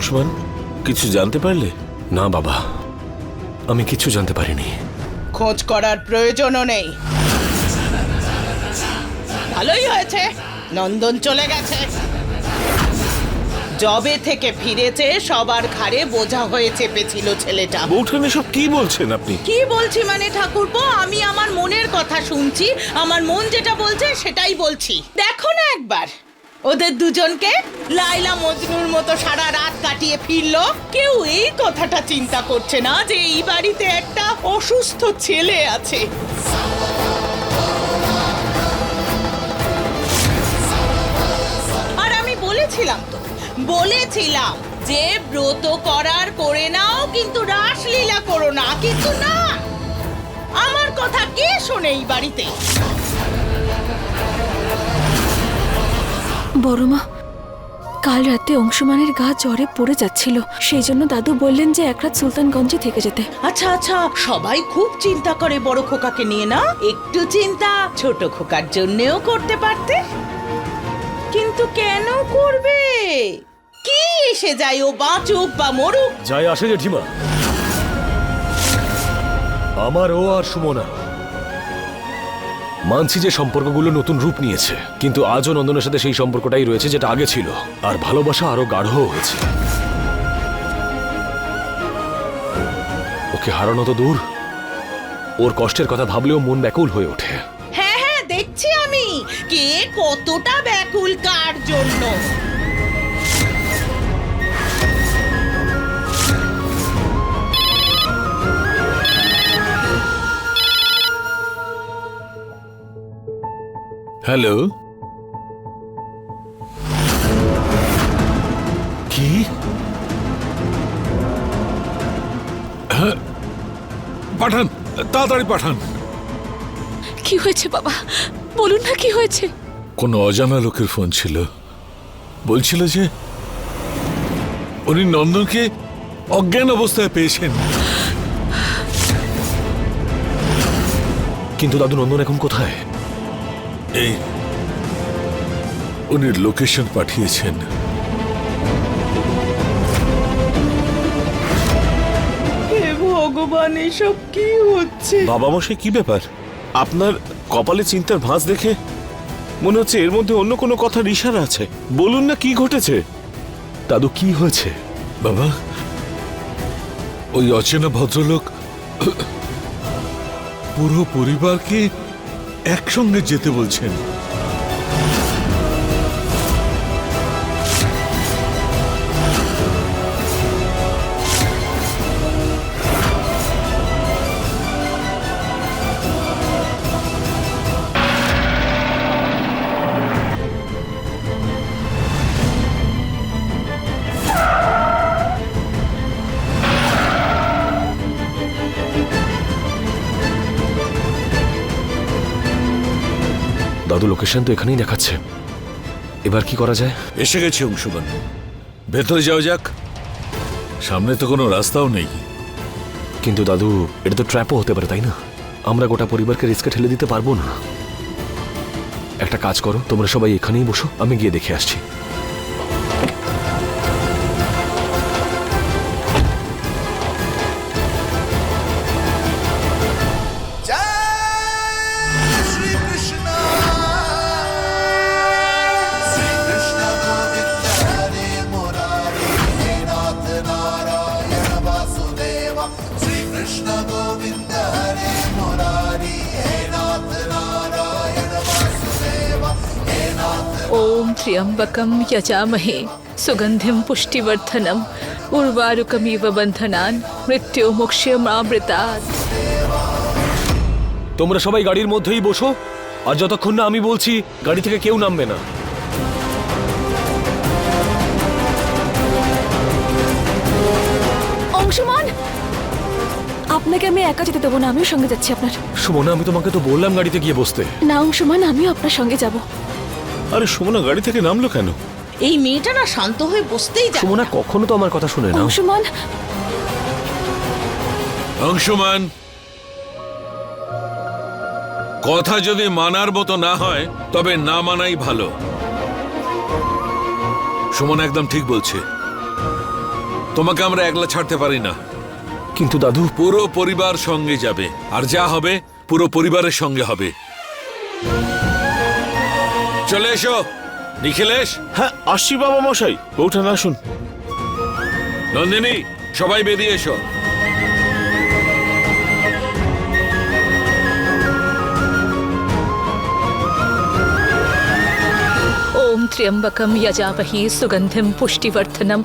অংশমান কিছু জানতে পারলে? না বাবা আমি কিছু জানতে পারিনি। খোঁজ করার প্রয়োজনও নেই। ভালোই হয়েছে। নন্দন চলে গেছে। জবে থেকে ফিরেছে সবার ঘাড়ে বোঝা হয়ে চেপেছিল ছেলেটা। বৌঠান এসব কি বলছেন আপনি? কি বলছি মানে ঠাকুরপো? আমি আমার মনের কথা শুনছি আমার মন যেটা বলছে সেটাই বলছি। দেখো না একবার। ওদের দুজনকে লাইলা মজনুর মতো সারা রাত কাটিয়ে ফিরল। কেউ এই কথাটা চিন্তা করছে না যে এই বাড়িতে একটা অসুস্থ ছেলে আছে। আর আমি বলেছিলাম তো, বলেছিলাম যে ব্রত করার করে নাও, কিন্তু রাসলীলা করো না, কিন্তু না। আমার কথা কে শোনে এই বাড়িতে? বড়মা কাল রাতে অংশমানের গা জ্বরে পড়ে যাচ্ছিল। সেই জন্য দাদু বললেন যে এক রাত সুলতানগঞ্জে থেকে যেতে। আচ্ছা আচ্ছা সবাই খুব চিন্তা করে বড় খোকাকে নিয়ে না? একটু চিন্তা ছোট খোকার জন্যেও করতে পারতে। কিন্তু কেন করবে? কি এসে যায় ও বাঁচুক বা মরুক? যাই আসে জেঠিমা। আমার ও আর সুমনা। মানছি যে সম্পর্কগুলো নতুন রূপ নিয়েছে, কিন্তু আজও নন্দনের সাথে সেই সম্পর্কটাই রয়েছে যেটা আগে ছিল, আর ভালোবাসা আরও গাঢ় হয়েছে। ওকে হারানো তো দূর। ওর কষ্টের কথা ভাবলেও মন ব্যাকুল হয়ে ওঠে। হ্যাঁ হ্যাঁ দেখছি আমি। কে কতটা ব্যাকুল কার জন্য। হ্যালো? কি? হ্যাঁ, পাঠান তাড়াতাড়ি পাঠান। কি হয়েছে বাবা? বলুন না কি হয়েছে? কোনো অজানা লোকের ফোন ছিল। বলছিল যে উনি নন্দনকে অজ্ঞান অবস্থায় পেয়েছেন। কিন্তু দাদু নন্দন এখন কোথায়? এই উনি লোকেশন পাঠিয়েছেন। হে ভগবান এসব কি হচ্ছে? বাবা মশাই কি ব্যাপার? আপনার কপালে চিন্তার ভাঁজ দেখে মনে হচ্ছে এর মধ্যে অন্য কোনো কথার ইশারা আছে। বলুন না কি ঘটেছে। দাদু কি হয়েছে? বাবা ওই অচেনা ভদ্রলোক পুরো পরিবারকে একসঙ্গে যেতে বলছেন। লোকেশন তো এখানেই দেখাচ্ছে। এবার কি করা যায়? এসে গেছে অংশমান। ভেতরে যাওয়া যাক। সামনে তো কোনো রাস্তাও নেই। কিন্তু দাদু এটা তো ট্র্যাপও হতে পারে তাই না? আমরা গোটা পরিবারকে রিস্কে ঠেলে দিতে পারব না। একটা কাজ করো তোমরা সবাই এখানেই বসো আমি গিয়ে দেখে আসছি। त्र्यम्बकं यजामहे सुगन्धिं पुष्टिवर्धनम् उर्वारुकमिव बन्धनान् मृत्युमुक्ष्यमामृतात् তোমরা সবাই গাড়ির মধ্যেই বসো আর যতক্ষণ না আমি বলছি গাড়ি থেকে কেউ নামবে না অংশমান আপনাকে আমি একা যেতে দেবো না আমিও সঙ্গে যাচ্ছি আপনার সুমনা আমি তোমাকে তো বললাম গাড়িতে গিয়ে বসতে না অংশমান আমিও আপনার সঙ্গে যাব আরে সুমনা গাড়ি থেকে নামলো কেন? এই মেয়েটা না শান্ত হয়ে বসতেই যায়। সুমনা কখনো তো আমার কথা শুনে না অংশমান। অংশমান কথা যদি মানার মতো না হয় তবে না মানাই ভালো। সুমন একদম ঠিক বলছে। তোমাকে আমরা একলা ছাড়তে পারি না। কিন্তু দাদু পুরো পরিবার সঙ্গে যাবে। আর যা হবে পুরো পরিবারের সঙ্গে হবে। চলে এসো নিখিলেশ হ্যাঁ আসছি বাবা মশাই বউঠান আসুন নন্দিনী সবাই বেরিয়ে এসো ఓం త్ర్యంబకం యజామహి సుగంధిం పుష్టివర్ధనం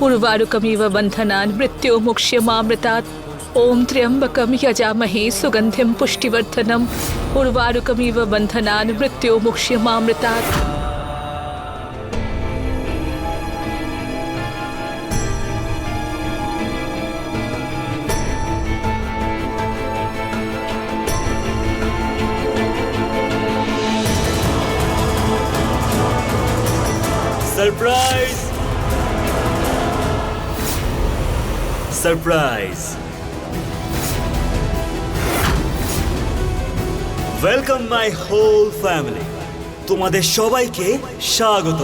ఉర్వారుకమివ బంధనాన్ మృత్యోముక్ష్యమామృతాత్ ओम त्र्यंबक यजामहे सुगंधि पुष्टिवर्धन उर्वाकमी बंधना मृत्यो मुक्ष्यमामृतात् Surprise! Surprise! Welcome my whole family তোমাদের সবাইকে স্বাগত।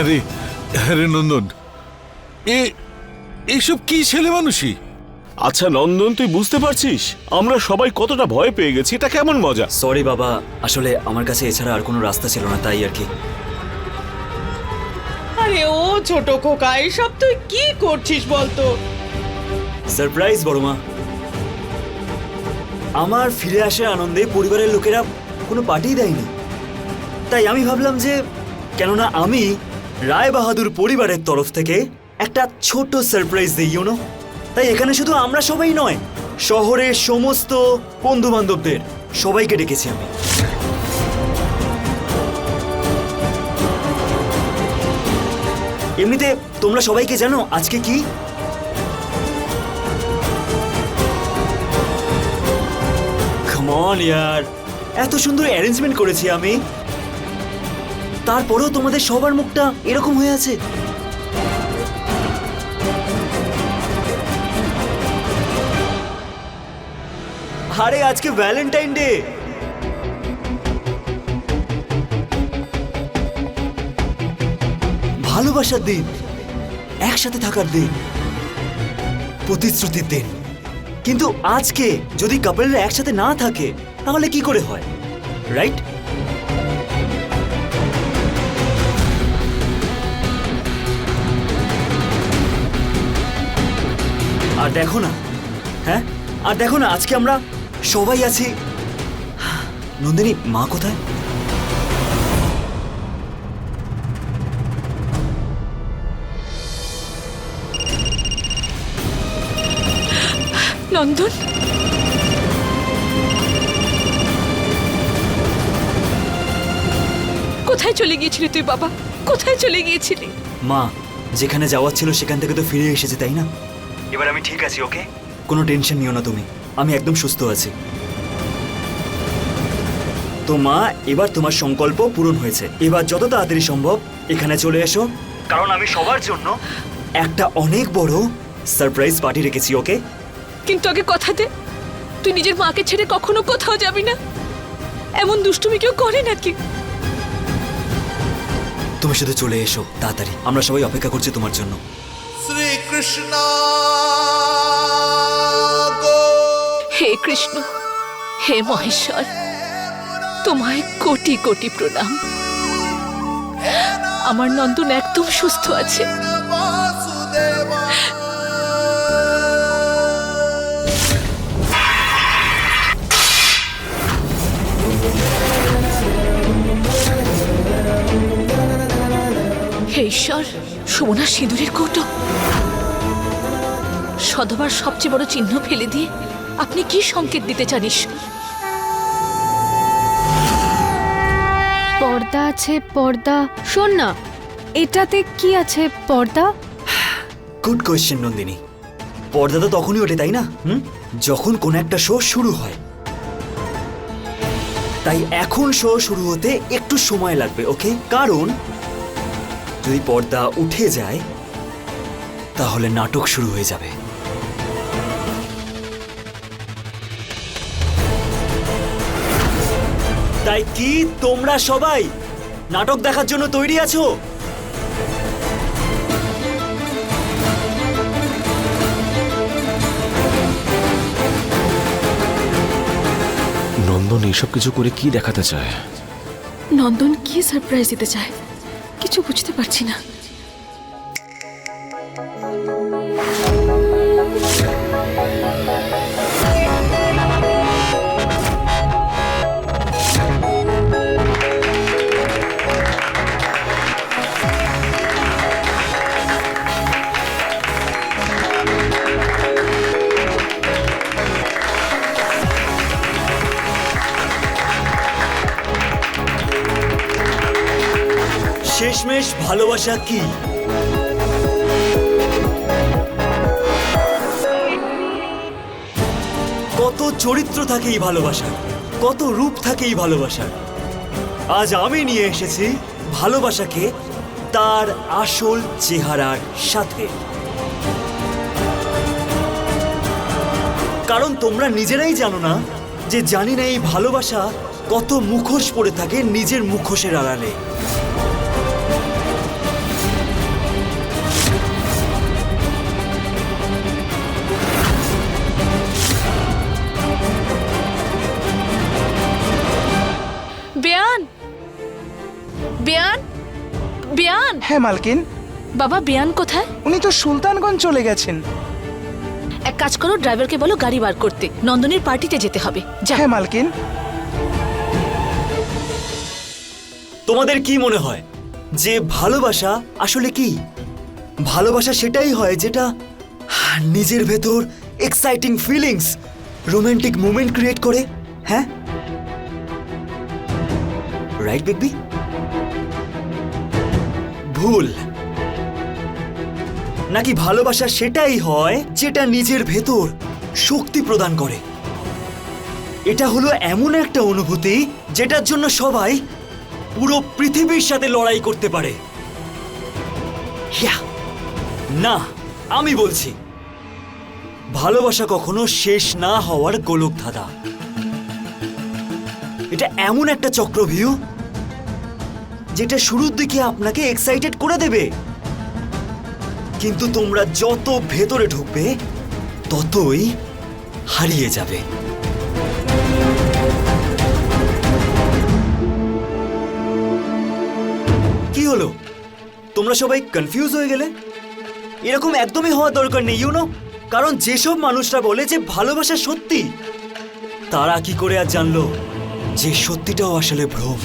আরে আরে নন্দন। এ এসব কি ছেলে মানুষই? আচ্ছা নন্দন তুই বুঝতে পারছিস? আমরা সবাই কতটা ভয় পেয়ে গেছি এটা কেমন মজা? সরি বাবা। আসলে আমার কাছে এছাড়া আর কোনো রাস্তা ছিল না তাই আর কি। আরে ও ছোট খোকা এসব তুই কি করছিস বলতো? সারপ্রাইজ বড়মা। আমার ফিরে আসার আনন্দে পরিবারের লোকেরা কোনো পার্টি দেয়নি। তাই আমি ভাবলাম যে কেননা আমি রায় বাহাদুর পরিবারের তরফ থেকে একটা ছোট সারপ্রাইজ দিই ইউনো তাই এখানে শুধু আমরা সবাই নয়, শহরের সমস্ত বন্ধু বান্ধবদের সবাইকে ডেকেছি আমি। এমনিতে তোমরা সবাইকে জানো আজকে কি? ইয়ার এত সুন্দর অ্যারেঞ্জমেন্ট করেছি আমি। তারপরেও তোমাদের সবার মুখটা এরকম হয়ে আছে। আরে, আজকে ভ্যালেন্টাইন ডে ভালোবাসার দিন, একসাথে থাকার দিন, প্রতিশ্রুতির দিন। কিন্তু আজকে যদি কাপলরা একসাথে না থাকে, তাহলে কি করে হয়? রাইট আর দেখো না হ্যাঁ? আর দেখো না, আজকে আমরা সবাই আছি। নন্দিনী মা কোথায়? নন্দন? কোথায় চলে গিয়েছিলি তুই বাবা? কোথায় চলে গিয়েছিলি? মা যেখানে যাওয়ার ছিল সেখান থেকে তো ফিরে এসেছে তাই না? এবার আমি ঠিক আছি ওকে? কোনো টেনশন নিও না তুমি। আমি একদম সুস্থ আছি। তো মা এবার তোমার সংকল্প পূরণ হয়েছে। এবার যত তাড়াতাড়ি সম্ভব এখানে চলে এসো। কারণ আমি সবার জন্য একটা অনেক বড় সারপ্রাইজ পার্টি রেখেছি ওকে? কিন্তু আগে কথা দে। তুই নিজের মাকে ছেড়ে কখনো কোথাও যাবি না। এমন দুষ্টুমি কেউ করে নাকি? তুমি শুধু চলে এসো তাড়াতাড়ি। আমরা সবাই অপেক্ষা করছি তোমার জন্য। শ্রী হে কৃষ্ণ, হে মহেশ্বর, তোমায় কোটি কোটি প্রণাম। আমার নন্দন একদম সুস্থ আছে। ঈশ্বর, সুমনা সিঁদুরের কৌটো। সধবার সবচেয়ে বড় চিহ্ন ফেলে দিয়ে আপনি কি সংকেত দিতে চান ঈশ্বর পর্দা আছে পর্দা। শোন না এটাতে কি আছে পর্দা? Good question Nandini. পর্দা তো তখনই ওঠে তাই না? হুম? যখন কোন একটা শো শুরু হয়। তাই এখন শো শুরু হতে একটু সময় লাগবে ওকে? কারণ যদি পর্দা উঠে যায় তাহলে নাটক শুরু হয়ে যাবে। তাই কি তোমরা সবাই নাটক দেখার জন্য তৈরি আছো? নন্দন এইসব কিছু করে কি দেখাতে চায়? নন্দন কি সারপ্রাইজ দিতে চায়? কিছু বুঝতে পারছি না। ভালোবাসা কি কত চরিত্র থাকে এই ভালোবাসার কত রূপ থাকে এই ভালোবাসার আজ আমি নিয়ে এসেছি ভালোবাসাকে তার আসল চেহারার সাথে। কারণ তোমরা নিজেরাই জানো না যে জানি না এই ভালোবাসা কত মুখোশ পড়ে থাকে নিজের মুখোশের আড়ালে। বেয়ান। বেয়ান? বেয়ান? হ্যাঁ মালকিন। বাবা বেয়ান কোথায়? উনি তো সুলতানগঞ্জ চলে গেছেন। এক কাজ করো ড্রাইভারকে বলো গাড়ি বার করতে। নন্দনীর পার্টিতে যেতে হবে। যা হ্যাঁ মালকিন। তোমাদের কি মনে হয়? যে ভালোবাসা আসলে কি? ভালোবাসা সেটাই হয় যেটা নিজের ভেতর exciting feelings romantic movement create করে হ্যাঁ? রাইট বেবি ভুল। নাকি ভালোবাসা সেটাই হয় যেটা নিজের ভেতর শক্তি প্রদান করে। এটা হলো এমন একটা অনুভূতি যেটার জন্য সবাই পুরো পৃথিবীর সাথে লড়াই করতে পারে। না, আমি বলছি, ভালোবাসা কখনো শেষ না হওয়ার গোলক ধাঁধা এটা এমন একটা চক্রভিউ যেটা শুরুর দিকে আপনাকে এক্সাইটেড করে দেবে। কিন্তু তোমরা যত ভেতরে ঢুকবে, ততই হারিয়ে যাবে। কি হলো? তোমরা সবাই কনফিউজ হয়ে গেলে? এরকম একদমই হওয়ার দরকার নেই ইউনো কারণ যেসব মানুষরা বলে যে ভালোবাসা সত্যি, তারা কি করে আর জানলো যে সত্যিটাও আসলে ভ্রম?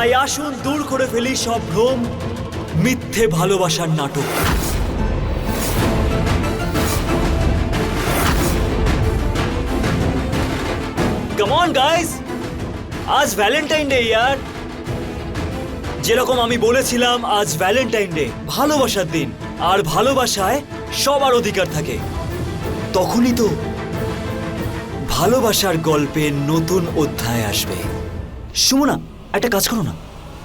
তাই আসুন দূর করে ফেলি সব ভ্রম, মিথ্যে ভালোবাসার নাটক। কাম অন গাইস আজ ভ্যালেন্টাইন ডে ইয়ার যেরকম আমি বলেছিলাম, আজ ভ্যালেন্টাইন ডে ভালোবাসার দিন। আর ভালোবাসায় সবার অধিকার থাকে। তখনই তো ভালোবাসার গল্পে নতুন অধ্যায় আসবে। সুমনা একটা কাজ করো না।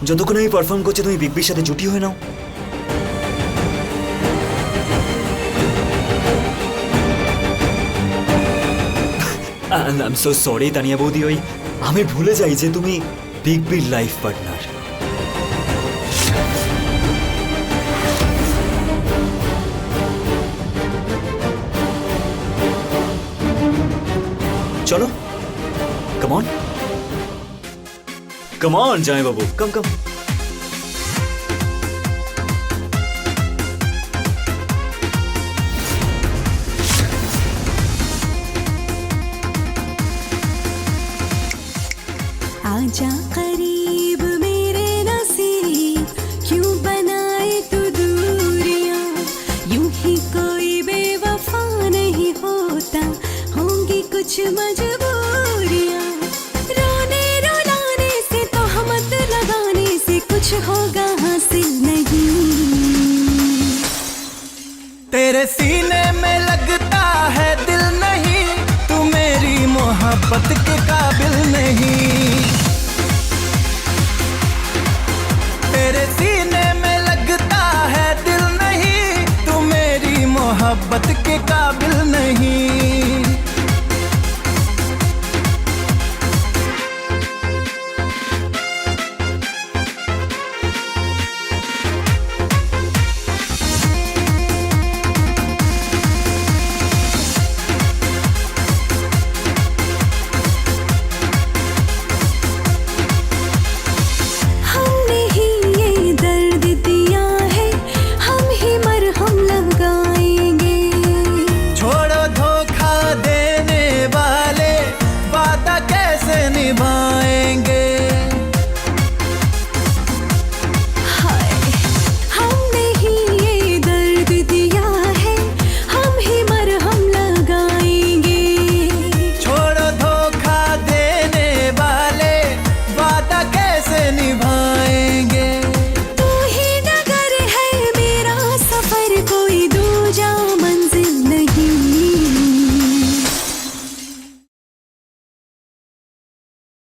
যতক্ষণ আমি পারফর্ম করছি, তুমি বিগ সাথে জুটি হয়ে নাও। আই সো সরি তানিয়া বৌদি ওই। আমি ভুলে যাই যে তুমি বিগ বির লাইফ পার্টনার চলো কমন कम जाए बाबू कम कम तेरे सीने में लगता है दिल नहीं, तू मेरी मोहब्बत के काबिल नहीं। तेरे सीने में लगता है दिल नहीं, तू मेरी मोहब्बत के काबिल नहीं।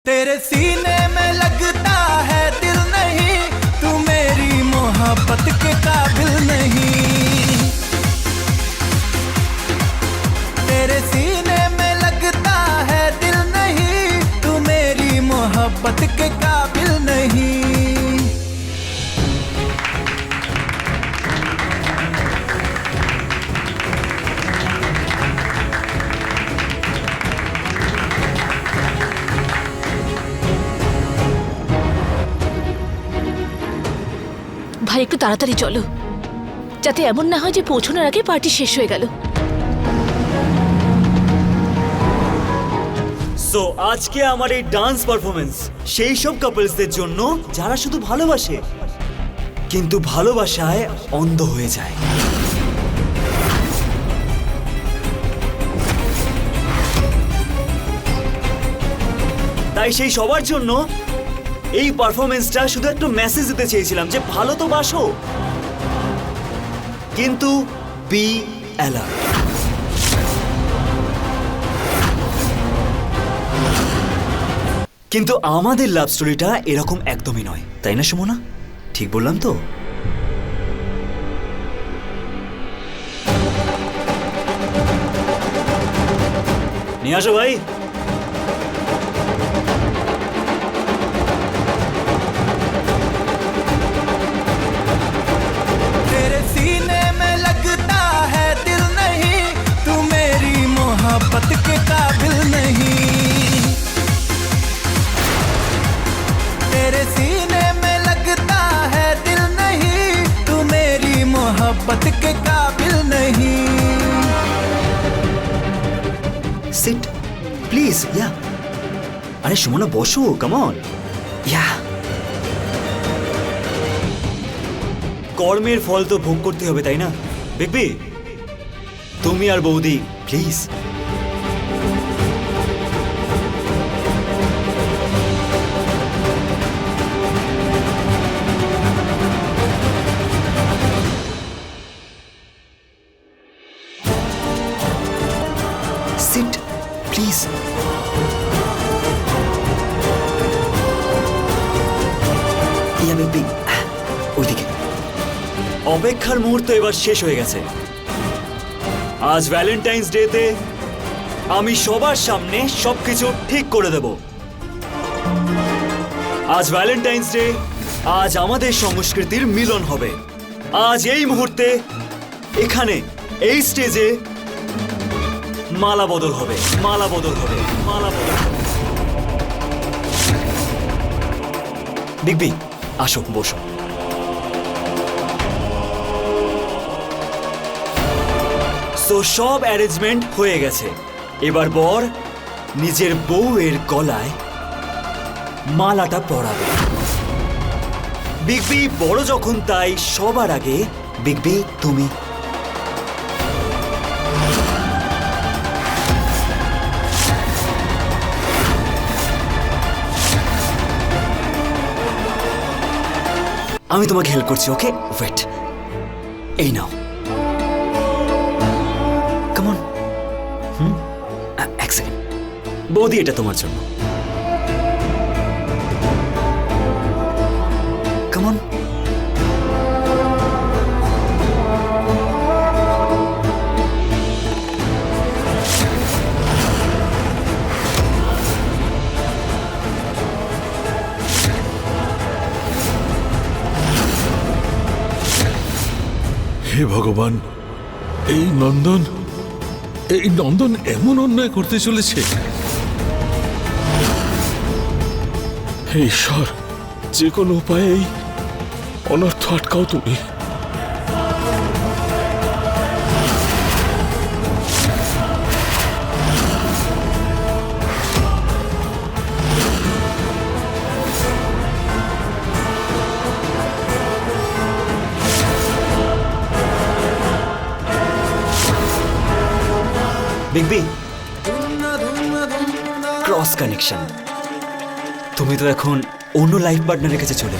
तेरे सीने তাড়াতাড়ি চলো। যাতে এমন না হয় যে পৌঁছানোর আগে পার্টি শেষ হয়ে গেল। সো আজকে আমার এই ডান্স পারফরমেন্স সেই সব কাপলসদের জন্য যারা শুধু ভালোবাসে, কিন্তু ভালোবাসায় অন্ধ হয়ে যায়। তাই সেই সবার জন্য এই পারফরমেন্সটা শুধু একটু মেসেজ দিতে চেয়েছিলাম যে ভালো তো বাসো। কিন্তু বি অ্যালার্ট কিন্তু আমাদের লাভ স্টোরিটা এরকম একদমই নয়। তাই না, সুমনা? ঠিক বললাম তো? নিয়ে আসো ভাই। ইয়া আরে সুমনা, বসো কেমন ইয়া কর্মের ফল তো ভোগ করতে হবে, তাই না? দেখবি? তুমি আর বৌদি প্লিজ অপেক্ষার মুহূর্ত এবার শেষ হয়ে গেছে। আজ ভ্যালেন্টাইন্স ডেতে আমি সবার সামনে সবকিছু ঠিক করে দেব। আজ ভ্যালেন্টাইন্স ডে আজ আমাদের সংস্কৃতির মিলন হবে। আজ এই মুহূর্তে এখানে, এই স্টেজে মালা বদল হবে, মালা বদল হবে, মালা বদল হবে। বিগবি আসো, বসো। সো সব অ্যারেঞ্জমেন্ট হয়ে গেছে। এবার বর নিজের বউয়ের গলায় মালাটা পরাবে। বিগবি বড় যখন তাই সবার আগে বিগবি তুমি। আমি তোমাকে হেল্প করছি ওকে ওয়েট এই নাও। বৌদি, এটা তোমার জন্য। কেমন হে ভগবান, এই নন্দন এই নন্দন এমন অন্যায় করতে চলেছে। হে ঈশ্বর যে কোনো উপায়ে অনর্থ আটকাও তুমি। বিগ। Cross connection. তুমি তো এখন অন্য লাইফ পার্টনারের কাছে চলে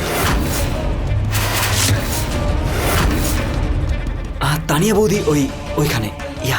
আর তানিয়া বৌদি ওই ওইখানে। ইয়া।